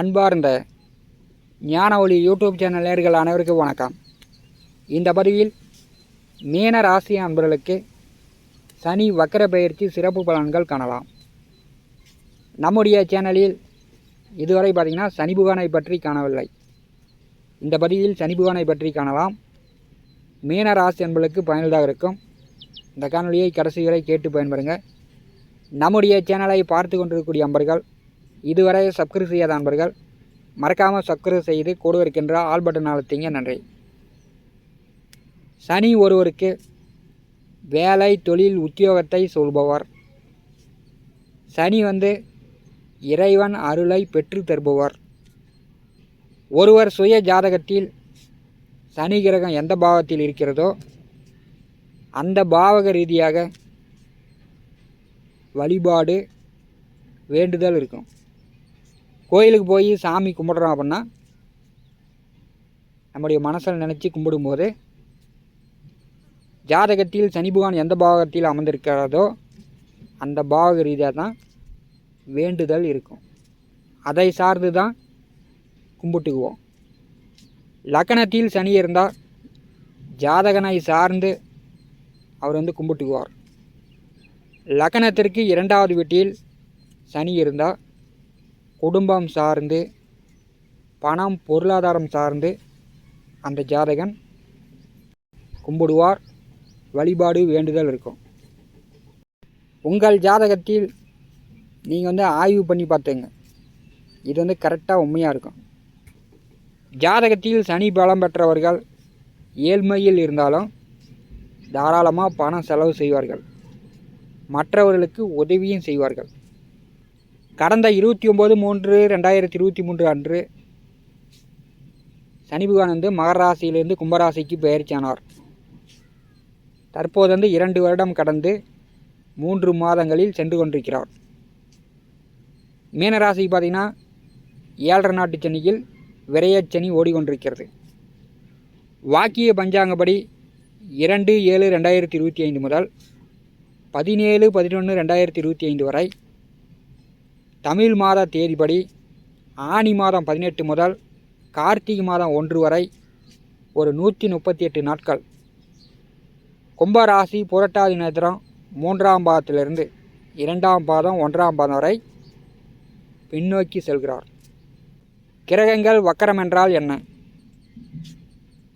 அன்பார்ந்த ஞான ஒளி யூடியூப் சேனல் நேர்கள் அனைவருக்கும் வணக்கம். இந்த பதிவில் மீன ராசி அன்பர்களுக்கு சனி வக்கர பயிற்சி சிறப்பு பலன்கள் காணலாம். நம்முடைய சேனலில் இதுவரை பார்த்திங்கன்னா சனி புகானை பற்றி காணவில்லை. இந்த பதிவில் சனி புகானை பற்றி காணலாம். மீன ராசி அன்பர்களுக்கு பயனுள்ளதாக இருக்கும். இந்த காணொலியை கடைசி வரை கேட்டு பயன்பெறுங்க. நம்முடைய சேனலை பார்த்து கொண்டிருக்கக்கூடிய அன்பர்கள் இதுவரை சப்ஸ்கிரைப் செய்யாத நண்பர்கள் மறக்காமல் சப்ஸ்கிரைப் செய்து கூட இருக்கின்ற ஆல் பட்டன் அழுத்திங்க நன்றி. சனி ஒருவருக்கு வேலை தொழில் உத்தியோகத்தை சொல்பவர். சனி வந்து இறைவன் அருளை பெற்று தருபவர். ஒருவர் சுய ஜாதகத்தில் சனி கிரகம் எந்த பாவத்தில் இருக்கிறதோ அந்த பாவக ரீதியாக வழிபாடு வேண்டுதல் இருக்கும். கோயிலுக்கு போய் சாமி கும்பிட்றோம் அப்படின்னா நம்முடைய மனசில் நினச்சி கும்பிடும்போது ஜாதகத்தில் சனி பகவான் எந்த பாகத்தில் அமர்ந்திருக்கிறதோ அந்த பாக ரீதியாக தான் வேண்டுதல் இருக்கும். அதை சார்ந்து தான் கும்பிட்டுக்குவோம். லக்கணத்தில் சனி இருந்தால் ஜாதகனை சார்ந்து அவர் வந்து கும்பிட்டுக்குவார். லக்கணத்திற்கு இரண்டாவது வீட்டில் சனி இருந்தால் குடும்பம் சார்ந்து பணம் பொருளாதாரம் சார்ந்து அந்த ஜாதகன் கும்பிடுவார் வழிபாடு வேண்டுதல் இருக்கும். உங்கள் ஜாதகத்தில் நீங்கள் வந்து ஆய்வு பண்ணி பார்த்துங்க. இது வந்து கரெக்டாக உண்மையாக இருக்கும். ஜாதகத்தில் சனி பலம் பெற்றவர்கள் ஏழ்மையில் இருந்தாலும் தாராளமாக பணம் செலவு செய்வார்கள். மற்றவர்களுக்கு உதவியும் செய்வார்கள். கடந்த இருபத்தி ஒம்பது மூன்று ரெண்டாயிரத்தி இருபத்தி மூன்று அன்று சனி பகவான் வந்து மகர ராசியிலிருந்து கும்பராசிக்கு பெயர்ச்சியானார். தற்போது வந்து இரண்டு வருடம் கடந்து மூன்று மாதங்களில் சென்று கொண்டிருக்கிறார். மீனராசி பார்த்திங்கன்னா ஏழரை நாட்டு சனியில் விரையச்சனி ஓடிக்கொண்டிருக்கிறது. வாக்கிய பஞ்சாங்கப்படி இரண்டு ஏழு ரெண்டாயிரத்தி இருபத்தி ஐந்து முதல் பதினேழு பதினொன்று ரெண்டாயிரத்தி இருபத்தி ஐந்து வரை தமிழ் மாத தேதிப்படி ஆனி மாதம் பதினெட்டு முதல் கார்த்திகை மாதம் ஒன்று வரை ஒரு நூற்றி முப்பத்தி எட்டு நாட்கள் கும்பராசி புரட்டாதி நட்சத்திரம் மூன்றாம் பாதத்திலிருந்து இரண்டாம் பாதம் ஒன்றாம் பாதம் வரை பின்னோக்கி செல்கிறார். கிரகங்கள் வக்கரம் என்றால் என்ன?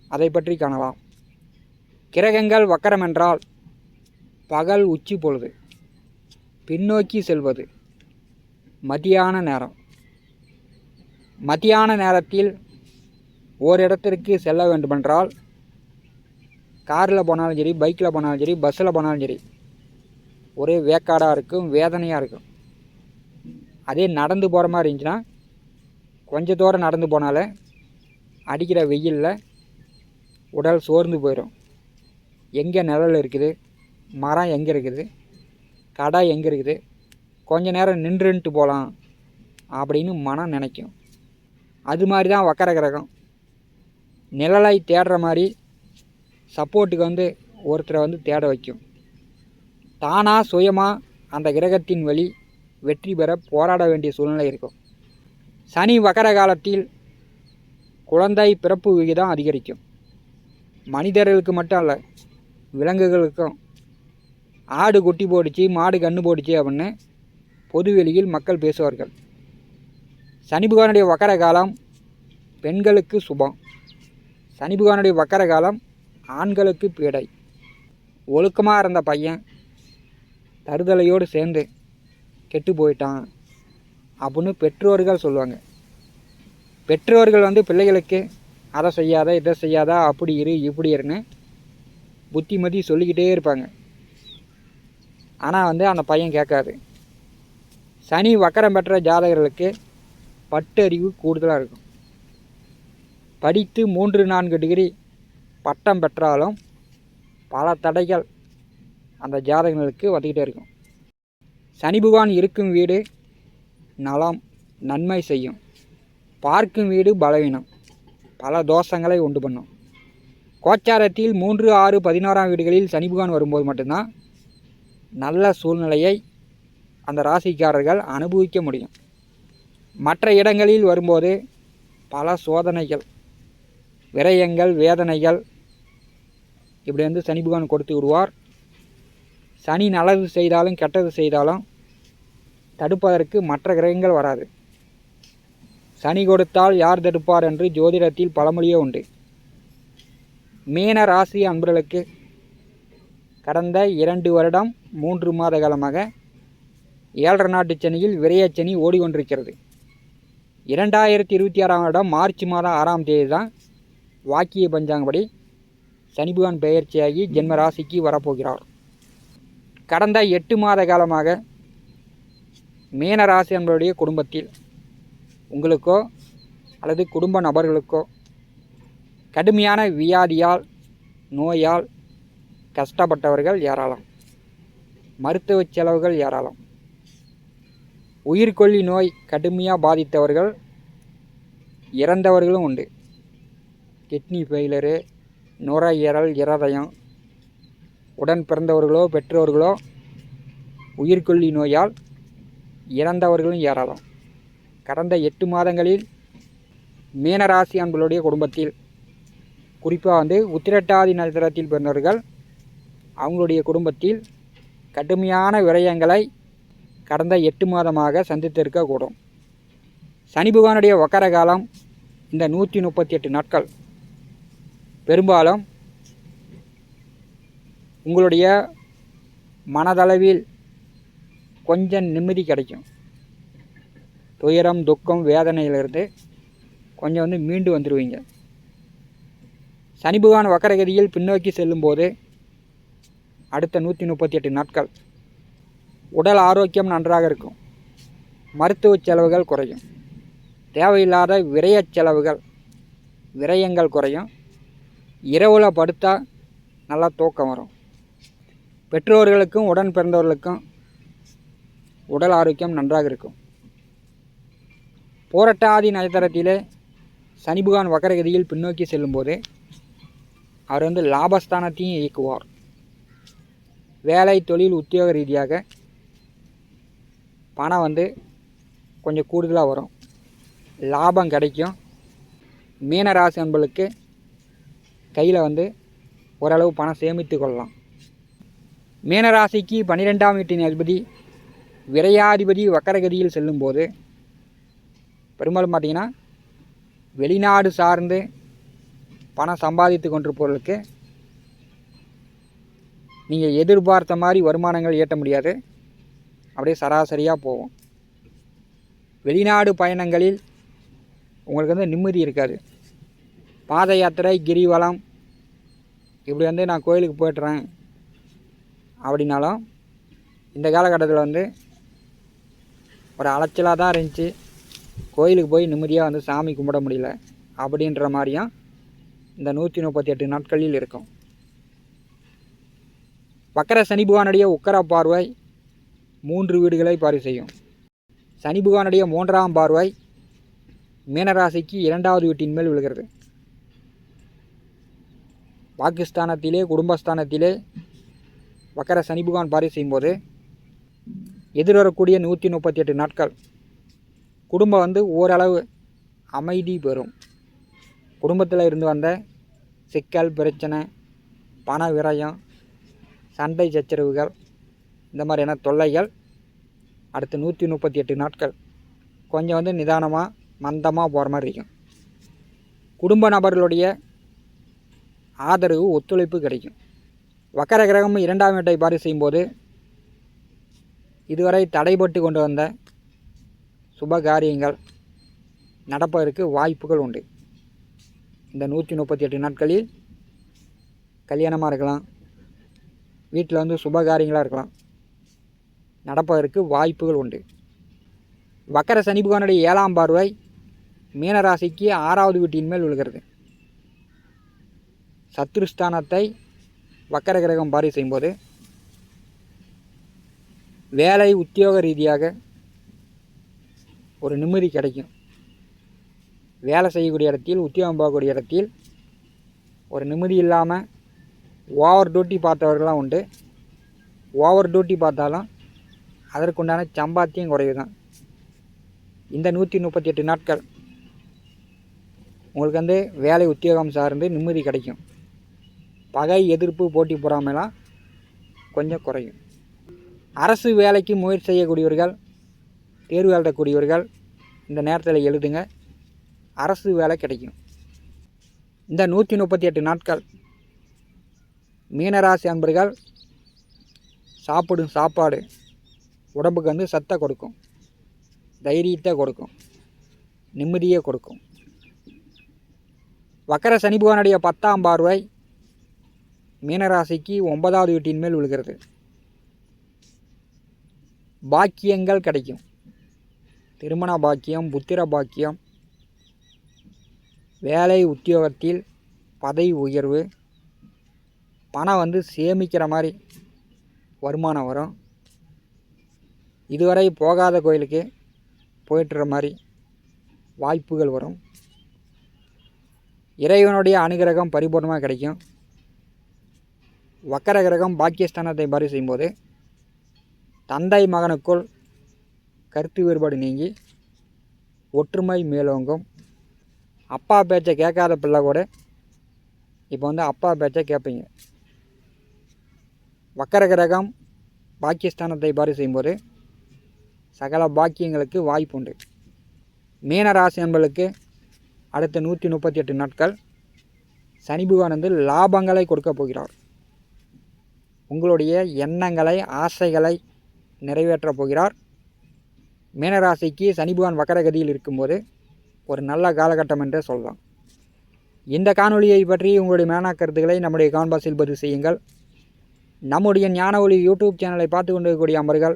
அதை பற்றி காணலாம். கிரகங்கள் வக்கரம் என்றால் பகல் உச்சி பொழுது பின்னோக்கி செல்வது. மதியான நேரம். மதியான நேரத்தில் ஓரிடத்திற்கு செல்ல வேண்டுமென்றால் காரில் போனாலும் சரி பைக்கில் போனாலும் சரி பஸ்ஸில் போனாலும் சரி ஒரே வேக்காடாக இருக்கும் வேதனையாக இருக்கும். அதே நடந்து போகிற மாதிரி இருந்துச்சுன்னா கொஞ்ச தூரம் நடந்து போனாலே அடிக்கிற வெயிலில் உடல் சோர்ந்து போயிடும் எங்கே நிழல் இருக்குது? மரம் எங்கே இருக்குது? கடை எங்கே இருக்குது? கொஞ்ச நேரம் நின்றுன்ட்டு போகலாம் அப்படின்னு மனம் நினைக்கும். அது மாதிரி தான் வக்கர கிரகம். நிழலை தேடுற மாதிரி சப்போர்ட்டுக்கு வந்து ஒருத்தரை வந்து தேட வைக்கும். தானாக சுயமாக அந்த கிரகத்தின் வழி வெற்றி பெற போராட வேண்டிய சூழ்நிலை இருக்கும். சனி வக்கர காலத்தில் குழந்தை பிறப்பு விகிதம் அதிகரிக்கும். மனிதர்களுக்கு மட்டும் அல்ல விலங்குகளுக்கும். ஆடு குட்டி போடுச்சு மாடு கன்று போடுச்சு அப்படின்னு பொதுவெளியில் மக்கள் பேசுவார்கள். சனி பகவானுடைய வக்கர காலம் பெண்களுக்கு சுபம். சனி பகவானுடைய வக்கர காலம் ஆண்களுக்கு பீடை. ஒழுக்கமாக இருந்த பையன் தருதலையோடு சேர்ந்து கெட்டு போயிட்டான் அப்படின்னு பெற்றோர்கள் சொல்லுவாங்க. பெற்றோர்கள் வந்து பிள்ளைகளுக்கு அதை செய்யாத இதை செய்யாத அப்படி இரு இப்படி இருன்னு புத்திமதி சொல்லிக்கிட்டே இருப்பாங்க. ஆனால் வந்து அந்த பையன் கேட்காது. சனி வக்கரம் பெற்ற ஜாதகர்களுக்கு பட்டறிவு கூடுதலாக இருக்கும். படித்து மூன்று நான்கு டிகிரி பட்டம் பெற்றாலும் பல தடைகள் அந்த ஜாதகங்களுக்கு வந்துக்கிட்டே இருக்கும். சனி பகவான் இருக்கும் வீடு நலம் நன்மை செய்யும். பார்க்கும் வீடு பலவீனம். பல தோஷங்களை உண்டு பண்ணும். கோச்சாரத்தில் மூன்று ஆறு பதினாறாம் வீடுகளில் சனி பகவான் வரும்போது மட்டும்தான் நல்ல சூழ்நிலையை அந்த ராசிக்காரர்கள் அனுபவிக்க முடியும். மற்ற இடங்களில் வரும்போது பல சோதனைகள் விரயங்கள் வேதனைகள். இப்படி வந்து சனி பகவான் கொடுத்து விடுவார். சனி நல்லது செய்தாலும் கெட்டது செய்தாலும் தடுப்பதற்கு மற்ற கிரகங்கள் வராது. சனி கொடுத்தால் யார் தடுப்பார் என்று ஜோதிடத்தில் பழமொழியே உண்டு. மீன ராசி அன்பர்களுக்கு கடந்த இரண்டு வருடம் மூன்று மாத காலமாக ஏழரை நாட்டு சென்னையில் விரையச்சனி ஓடிக்கொண்டிருக்கிறது. இரண்டாயிரத்தி இருபத்தி ஆறாம் வருடம் மார்ச் மாதம் ஆறாம் தேதி தான் வாக்கிய பஞ்சாங்கப்படி சனிபகவான் பெயர்ச்சியாகி ஜென்ம ராசிக்கு வரப்போகிறார். கடந்த எட்டு மாத காலமாக மீனராசி என்பவருடைய குடும்பத்தில் உங்களுக்கோ அல்லது குடும்ப நபர்களுக்கோ கடுமையான வியாதியால் நோயால் கஷ்டப்பட்டவர்கள் ஏராளம். மருத்துவ செலவுகள் ஏராளம். உயிர்கொல்லி நோய் கடுமையாக பாதித்தவர்கள் இறந்தவர்களும் உண்டு. கிட்னி ஃபெயிலரு நுரையீரல் இரதயம் உடன் பிறந்தவர்களோ பெற்றோர்களோ உயிர்கொல்லி நோயால் இறந்தவர்களும் ஏராளம். கடந்த எட்டு மாதங்களில் மீனராசி அன்புடைய குடும்பத்தில் குறிப்பாக வந்து உத்திரட்டாதி நட்சத்திரத்தில் பிறந்தவர்கள் அவங்களுடைய குடும்பத்தில் கடுமையான விரயங்களை கடந்த எட்டு மாதமாக சந்தித்திருக்கக்கூடும். சனி பகவானுடைய வக்கர காலம் இந்த நூற்றி முப்பத்தி எட்டு நாட்கள். பெரும்பாலும் உங்களுடைய மனதளவில் கொஞ்சம் நிம்மதி கிடைக்கும். துயரம் துக்கம் வேதனையிலிருந்து கொஞ்சம் வந்து மீண்டு வந்துடுவீங்க சனி பகவான் வக்கரகதியில் பின்னோக்கி செல்லும்போது அடுத்த நூற்றி முப்பத்தி எட்டு நாட்கள். உடல் ஆரோக்கியம் நன்றாக இருக்கும். மருத்துவ செலவுகள் குறையும். தேவையில்லாத விரயச் செலவுகள் விரயங்கள் குறையும். இரவில் படுத்தா நல்லா தூக்கம் வரும். பெற்றோர்களுக்கும் உடன் பிறந்தவர்களுக்கும் உடல் ஆரோக்கியம் நன்றாக இருக்கும். போராட்டாதி நட்சத்திரத்திலே சனிபுகான் வக்கரகதியில் பின்னோக்கி செல்லும்போது அவர் வந்து லாபஸ்தானத்தையும் இயக்குவார். வேலை தொழில் உத்தியோக ரீதியாக பணம் வந்து கொஞ்சம் கூடுதலாக வரும். லாபம் கிடைக்கும். மீனராசி என்பளுக்கு கையில் வந்து ஓரளவு பணம் சேமித்து கொள்ளலாம். மீனராசிக்கு பன்னிரெண்டாம் வீட்டின் அதிபதி விரையாதிபதி வக்கரகதியில் செல்லும்போது பெரும்பாலும் பார்த்தீங்கன்னா வெளிநாடு சார்ந்து பணம் சம்பாதித்து கொண்டிருப்பவர்களுக்கு நீங்கள் எதிர்பார்த்த மாதிரி வருமானங்கள் ஈட்ட முடியாது. அப்படியே சராசரியாக போகும். வெளிநாடு பயணங்களில் உங்களுக்கு வந்து நிம்மதி இருக்காது. பாத யாத்திரை கிரிவலம் இப்படி வந்து நான் கோயிலுக்கு போய்ட்டுறேன் அப்படின்னாலும் இந்த காலகட்டத்தில் வந்து ஒரு அலைச்சலாக தான் இருந்துச்சு. கோயிலுக்கு போய் நிம்மதியாக வந்து சாமி கும்பிட முடியல. அப்படின்ற மாதிரியும் இந்த நூற்றி முப்பத்தி எட்டு நாட்களில் இருக்கும். வக்கர சனி பகவானுடைய உக்கர பார்வை மூன்று வீடுகளை பார்வை செய்யும். சனி புகானுடைய மூன்றாம் பார்வை மீனராசிக்கு இரண்டாவது வீட்டின் மேல் விழுகிறது. பாகிஸ்தானத்திலே குடும்பஸ்தானத்திலே வக்கர சனி பகவான் பார்வை செய்யும்போது எதிர்வரக்கூடிய நூற்றி முப்பத்தி எட்டு நாட்கள் குடும்பம் வந்து ஓரளவு அமைதி பெறும். குடும்பத்தில் இருந்து வந்த சிக்கல் பிரச்சனை பண விரயம் சண்டை சச்சரவுகள் இந்த மாதிரியான தொல்லைகள். அடுத்து நூற்றி முப்பத்தி எட்டு நாட்கள். கொஞ்சம் வந்து நிதானமாக மந்தமாக போகிற மாதிரி இருக்கும். குடும்ப நபர்களுடைய ஆதரவு ஒத்துழைப்பு கிடைக்கும். வக்கர கிரகம் இரண்டாம் வீட்டை பாரி செய்யும்போது இதுவரை தடைபட்டு கொண்டு வந்த சுப காரியங்கள் நடப்பதற்கு வாய்ப்புகள் உண்டு. இந்த நூற்றி முப்பத்தி எட்டு நாட்களில் கல்யாணமாக இருக்கலாம். வீட்டில் வந்து சுப காரியங்களாக இருக்கலாம். நடப்பதற்கு வாய்ப்புகள் உண்டு. வக்கர சனி பகவானுடைய ஏழாம் பார்வை மீனராசிக்கு ஆறாவது வீட்டின் மேல் விழுகிறது. சத்ருஸ்தானத்தை வக்கர கிரகம் பாரி செய்யும்போது வேலை உத்தியோக ரீதியாக ஒரு நிம்மதி கிடைக்கும். வேலை செய்யக்கூடிய இடத்தில் உத்தியோகம் போகக்கூடிய இடத்தில் ஒரு நிம்மதி இல்லாமல் ஓவர் டியூட்டி பார்த்தவர்கள்லாம் உண்டு. ஓவர் டியூட்டி பார்த்தாலும் அதற்குண்டான சம்பாத்தியம் குறைவு தான் இந்த நூற்றி முப்பத்தி எட்டு நாட்கள் உங்களுக்கு வந்து வேலை உத்தியோகம் சார்ந்து நிம்மதி கிடைக்கும். பகை எதிர்ப்பு போட்டி பொறாமைலாம் கொஞ்சம் குறையும். அரசு வேலைக்கு முயற்சி செய்யக்கூடியவர்கள் தேர்வு எழுதக்கூடியவர்கள் இந்த நேரத்தில் எழுதுங்க. அரசு வேலை கிடைக்கும். இந்த நூற்றி முப்பத்தி எட்டு நாட்கள் மீனராசி அன்பர்கள் சாப்பிடும் சாப்பாடு உடம்புக்கு வந்து சத்தை கொடுக்கும். தைரியத்தை கொடுக்கும். நிம்மதியை கொடுக்கும். வக்கர சனி பகவானுடைய பத்தாம் பார்வை மீனராசிக்கு ஒன்பதாவது வீட்டின் மேல் விழுகிறது. பாக்கியங்கள் கிடைக்கும். திருமண பாக்கியம் புத்திர பாக்கியம் வேலை உத்தியோகத்தில் பதவி உயர்வு பணம் வந்து சேமிக்கிற மாதிரி வருமானம் வரும். இதுவரை போகாத கோயிலுக்கு போயிட்டுற மாதிரி வாய்ப்புகள் வரும். இறைவனுடைய அனுகிரகம் பரிபூர்ணமாக கிடைக்கும். வக்கர கிரகம் பாக்கியஸ்தானத்தை பாரி செய்யும்போது தந்தை மகனுக்குள் கருத்து வேறுபாடு நீங்கி ஒற்றுமை மேலோங்கும். அப்பா பேச்சை கேட்காத பிள்ளை கூட இப்போ வந்து அப்பா பேச்சை கேட்பீங்க. வக்கர கிரகம் பாக்கியஸ்தானத்தை பாரி செய்யும்போது சகல பாக்கியங்களுக்கு வாய்ப்புண்டு. மீனராசி என்பளுக்கு அடுத்த நூற்றி முப்பத்தி எட்டு நாட்கள். சனி பகவான் வந்து லாபங்களை கொடுக்க போகிறார். உங்களுடைய எண்ணங்களை ஆசைகளை நிறைவேற்றப் போகிறார். மீனராசிக்கு சனி பகவான் வக்கரகதியில் இருக்கும்போது ஒரு நல்ல காலகட்டம் என்றே சொல்லலாம். இந்த காணொலியை பற்றி உங்களுடைய மேனா கருத்துக்களை நம்முடைய கான்பாஸில் பதிவு செய்யுங்கள். நம்முடைய ஞான ஒளி யூடியூப் சேனலை பார்த்து கொண்டிருக்கக்கூடிய அமர்கள்